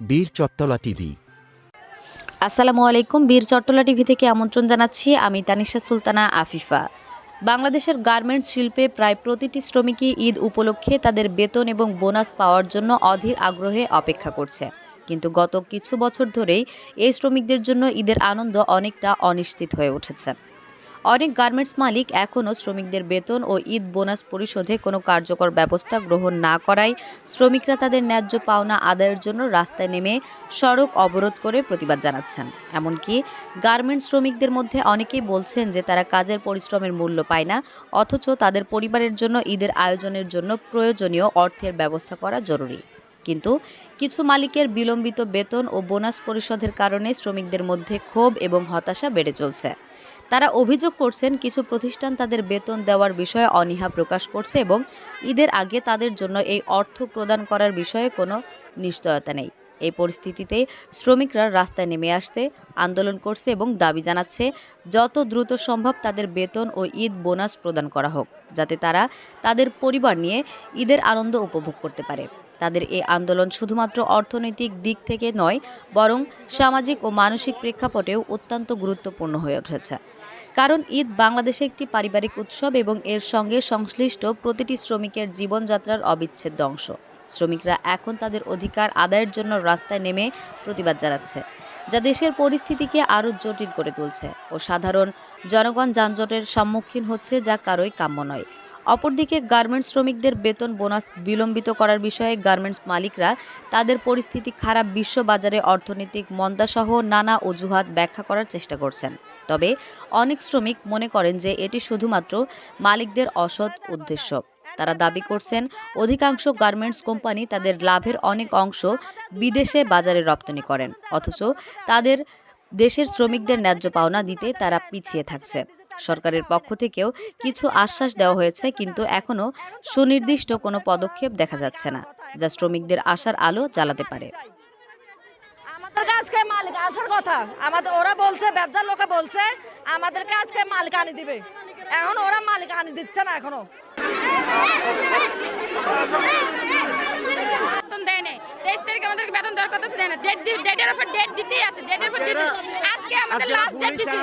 বীর চত্তলা টিভি। আসসালামু আলাইকুম, বীর চট্টলা টিভি থেকে আমন্ত্রণ জানাচ্ছি আমি তানিশা সুলতানা আফিফা। বাংলাদেশের গার্মেন্টস শিল্পে প্রায় প্রতিটি শ্রমিকই ঈদ উপলক্ষে তাদের বেতন এবং বোনাস পাওয়ার জন্য অধীর আগ্রহে অপেক্ষা করছে। কিন্তু গত কিছু বছর ধরেই এই শ্রমিকদের জন্য ঈদের আনন্দ অনেকটা অনিশ্চিত হয়ে উঠেছে। অনেক গার্মেন্টস মালিক এখনও শ্রমিকদের বেতন ও ঈদ বোনাস পরিশোধে কোনো কার্যকর ব্যবস্থা গ্রহণ না করায় শ্রমিকরা তাদের ন্যায্য পাওনা আদায়ের জন্য রাস্তায় নেমে সড়ক অবরোধ করে প্রতিবাদ জানাচ্ছেন। এমনকি গার্মেন্টস শ্রমিকদের মধ্যে অনেকেই বলছেন যে তারা কাজের পরিশ্রমের মূল্য পায় না, অথচ তাদের পরিবারের জন্য ঈদের আয়োজনের জন্য প্রয়োজনীয় অর্থের ব্যবস্থা করা জরুরি। কিন্তু কিছু মালিকের বিলম্বিত বেতন ও বোনাস পরিশোধের কারণে শ্রমিকদের মধ্যে ক্ষোভ এবং হতাশা বেড়ে চলছে। তারা অভিযোগ করছেন কিছু প্রতিষ্ঠান তাদের বেতন দেওয়ার বিষয়ে অনীহা প্রকাশ করছে এবং ঈদের আগে তাদের জন্য এই অর্থ প্রদান করার বিষয়ে কোনো নিশ্চয়তা নেই। এই পরিস্থিতিতে শ্রমিকরা রাস্তায় নেমে আসতে আন্দোলন করছে এবং দাবি জানাচ্ছে, যত দ্রুত সম্ভব তাদের বেতন ও ঈদ বোনাস প্রদান করা হোক, যাতে তারা তাদের পরিবার নিয়ে ঈদের আনন্দ উপভোগ করতে পারে। তাদের এই আন্দোলন শুধুমাত্র অর্থনৈতিক দিক থেকে নয়, বরং সামাজিক ও মানসিক প্রেক্ষাপটেও অত্যন্ত গুরুত্বপূর্ণ হয়ে উঠেছে। কারণ ঈদ বাংলাদেশে একটি পারিবারিক উৎসব এবং এর সঙ্গে সংশ্লিষ্ট প্রতিটি শ্রমিকের জীবনযাত্রার অবিচ্ছেদ্য অংশ। শ্রমিকরা এখন তাদের অধিকার আদায়ের জন্য রাস্তায় নেমে প্রতিবাদ জানাচ্ছে, যা দেশের পরিস্থিতিকে আরও জটিল করে তুলছে ও সাধারণ জনগণ যানজটের সম্মুখীন হচ্ছে যা কারোই কাম্য নয়। অপরদিকে গার্মেন্টস শ্রমিকদের বেতন বোনাস বিলম্বিত করার বিষয়ে গার্মেন্টস মালিকরা তাদের পরিস্থিতি খারাপ বিশ্ববাজারে অর্থনৈতিক মন্দাসহ নানা অজুহাত ব্যাখ্যা করার চেষ্টা করছেন। তবে অনেক শ্রমিক মনে করেন যে এটি শুধুমাত্র মালিকদের অসৎ উদ্দেশ্য। তারা দাবি করছেন, অধিকাংশ গার্মেন্টস কোম্পানি তাদের লাভের অনেক অংশ বিদেশে বাজারে রপ্তানি করেন, অথচ তাদের দেশের শ্রমিকদের ন্যায্য পাওনা দিতে তারা পিছিয়ে থাকছে। সরকারের পক্ষ থেকেও কিছু আশ্বাস দেওয়া হয়েছে, কিন্তু এখনও সুনির্দিষ্ট কোনো পদক্ষেপ দেখা যাচ্ছে না, যা শ্রমিকদের আশার আলো জ্বালাতে পারে। আমাদেরকে আজকে মালিক, আসার কথা। আমাদের, ওরা বলছে, ব্যবসার লোকে বলছে আমাদেরকে আজকে মালিক আনি দিবে। এখন ওরা মালিক আনি দিচ্ছে না এখনও। বেতন দেয় নাই। তেইশ তারিখে আমাদেরকে বেতন দেওয়ার কথা দেয় না। ডেট ডেটের উপর ডেট দিতেই আছে। ডেটের উপর ডেট আজকে আমাদের লাস্ট ডেট দিছে।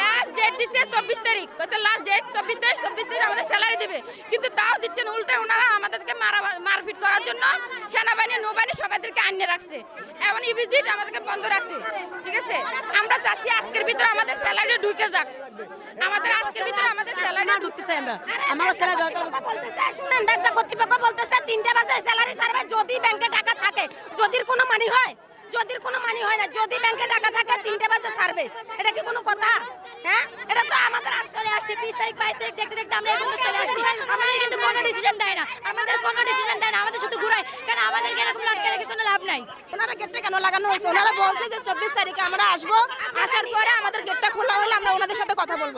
লাস্ট ডেট দিছে চব্বিশ তারিখ। কইছে লাস্ট ডেট চব্বিশ তারিখ চব্বিশ তারিখ আমাদের স্যালারি দিবে। কিন্তু তাও দিচ্ছে না উল্টে ওনারা আমাদেরকে মারা মারপিট করার জন্য সেনাবাহিনী নৌবাহিনী সবাইদেরকে আনিয়ে রাখছে। এখন ইভিজিট আমাদেরকে বন্ধ রাখছে। ঠিক আছে? আমরা চাচ্ছি আজকের ভিতরে আমাদের স্যালারি ঢুকে যাক। আমাদের আজকের ভিতরে আমাদের স্যালারি ঢুকতেছে আমরা। আমার স্যালারি দরকার বলতেছে শুনেন ব্যবসা কর্তৃপক্ষ বলতেছে স্যালারি সার্ভে যদি ব্যাংকে টাকা থাকে, যদির কোনো মানি হয়, যদির কোনো মানি হয় না, যদি ব্যাংকে টাকা থাকে, তিনটে বাজে সার্ভে। এটা কি কোনো কথা? হ্যাঁ? এটা তো আমাদের আসলে আসছে বিশ তারিখ, বাইশ তারিখ, দেখতে দেখতে আমরা এখন চলে আসছি। আমাদের কিন্তু কোনো ডিসিশন দেয় না। আমাদের কোনো ডিসিশন দেয় না, আমাদের শুধু ঘুরায়। কারণ আমাদেরকে এরকম লাভ নাই। ওনারা গেটটা কেন লাগানো হয়েছে? ওনারা বলছে যে চব্বিশ তারিখে আমরা আসব। আসার পরে আমাদের গেটটা খোলা হলে আমরা ওনাদের সাথে কথা বলব।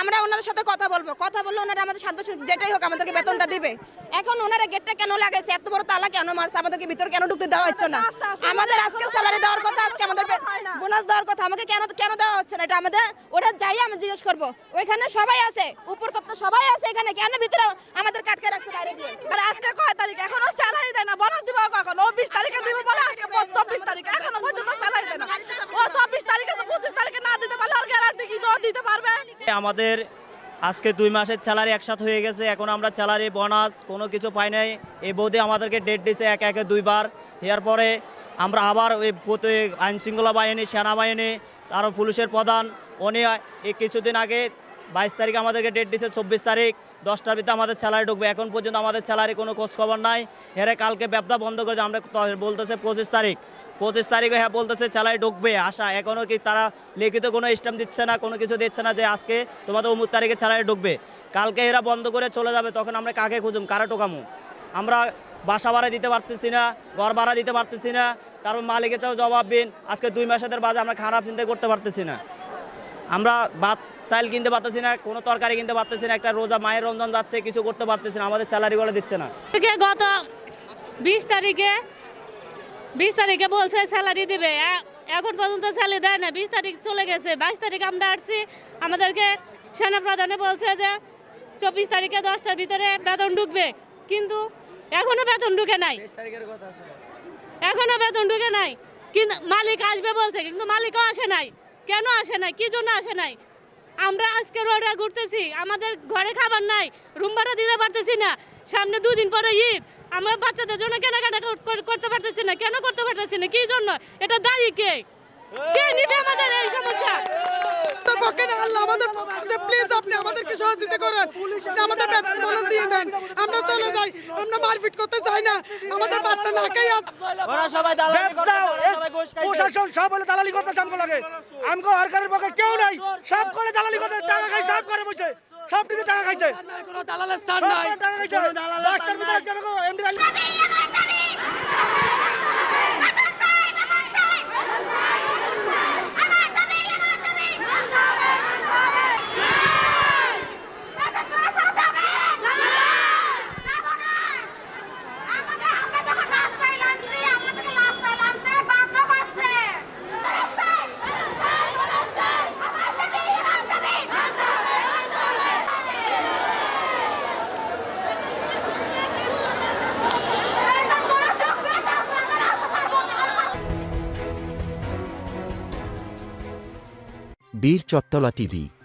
আমরা ওনাদের সাথে কথা বলব। কথা বললে ওনারা আমাদের শান্ত যেটাই হোক আমাদেরকে বেতনটা দিবে। এখন ওনারা গেটটা কেন লাগাইছে? এত বড় তালা কেন মারছে? আমাদেরকে ভিতর কেন ঢুকতে দেওয়া হচ্ছে না? আমাদের আজকে স্যালারি দেওয়ার কথা আজকে আমাদের বোনাস দেওয়ার কথা আমাকে কেন কেন দেওয়া হচ্ছে না? এটা আমাদের ওটা যাই আমি জিজ্ঞেস করব। ওইখানে সবাই আছে। উপর কত সবাই আছে এখানে। কেন ভিতরে আমাদের কাটকে রাখছে? বাইরে দিয়ে আর আজকে কয় তারিখ? এখনও স্যালারি দেয় না। বোনাস দিব কখন? ও বিশ তারিখে দিব বলে আজকে চব্বিশ তারিখে। এখনও পর্যন্ত না। ও চব্বিশ তারিখে পঁচিশ তারিখে না দিতে পারলে আর গ্যারান্টি কি দিতে পারবে? আমাদের আজকে দুই মাসের স্যালারি একসাথে হয়ে গেছে। এখন আমরা স্যালারি বোনাস কোনো কিছু পাই নাই। এই বৌদি আমাদেরকে ডেট দিছে এক, একে দুইবার। এর পরে আমরা আবার ওই প্রতি আইন শৃঙ্খলা বাহিনী, সেনাবাহিনী, তারও পুলিশের প্রধান, উনি কিছুদিন আগে বাইশ তারিখ আমাদেরকে ডেট দিচ্ছে, চব্বিশ তারিখ। দশটার ভিতরে আমাদের স্যালারি ঢুকবে। এখন পর্যন্ত আমাদের স্যালারি কোনো খোঁজ খবর নাই। হেরে কালকে ব্যবসা বন্ধ করে আমরা বলতেছে পঁচিশ তারিখ। পঁচিশ তারিখে হ্যাঁ বলতেছে স্যালারি ঢুকবে। আশা এখনও কি তারা লিখিত কোনো স্ট্যাম্প দিচ্ছে না, কোনো কিছু দিচ্ছে না যে আজকে তোমাদের অমুক তারিখে স্যালারি ঢুকবে। কালকে এরা বন্ধ করে চলে যাবে, তখন আমরা কাকে খুঁজুম? কারা টোকামু আমরা বাসা ভাড়া দিতে পারতেছি না, ঘর ভাড়া দিতে পারতেছি না। তারপর মালিকের চাও জবাব দিন। আজকে দুই মাসের বাজে আমরা খারাপ চিন্তা করতে পারতেছি না। আমরা ভাত চাল কিনতে পারতেছি না কোনো তরকারি কিনতে পারতেছি না একটা রোজা মায়ের রমজান যাচ্ছে কিছু করতে পারতেছি না আমাদের স্যালারিগুলো দিচ্ছে না। গত বিশ তারিখে বিশ তারিখে বলছে স্যালারি দিবে এ- এখন পর্যন্ত স্যালারি দেয় না বিশ তারিখ চলে গেছে বাইশ তারিখ আমরা আসছি আমাদেরকে সেনা প্রধানে বলছে যে চব্বিশ তারিখে দশটার ভিতরে বেতন ঢুকবে কিন্তু এখনও বেতন ঢুকে নাই। এখনও বেতন ঢুকে নাই কিন্তু মালিক আসবে বলছে কিন্তু মালিকও আসে নাই। কেন আসে নাই? কি জন্য আসে নাই? আমরা আজকে রোডে ঘুরতেছি, আমাদের ঘরে খাবার নাই রুম ভাড়া দিতে পারতেছি না। সামনে দুদিন পরে ঈদ, আমরা বাচ্চাদের জন্য কেনাকাটা কর- কর- করতে পারতেছি না। কেন করতে পারতেছি না? কি জন্য? এটা দায়ী কে? কে নিবে আমাদের এই সমস্যা? পক্ষে না আল্লাহ আমাদের পক্ষে প্লিজ আপনি আমাদেরকে সহযোগিতা করেন। আমাদের বেতন বোনাস দিয়ে দেন। আমরা চলে যাই আমরা মারপিট করতে চাই না। আমাদের বাচ্চা নাকেই আছে ওরা সবাই দালালি করতে। প্রশাসন সব বলে দালালি করতে আমগো লাগে আমগো সরকারের পক্ষে কেউ নাই। সব করে দালালি করতে টাকা খাই সব করে বসে। সব দিকে টাকা খাইছে। কোনো দালালের স্থান সব নাই। করে টাকা খাইছে। কোনো দালালের দশটার টাকা মধ্যে আজকে আমাকে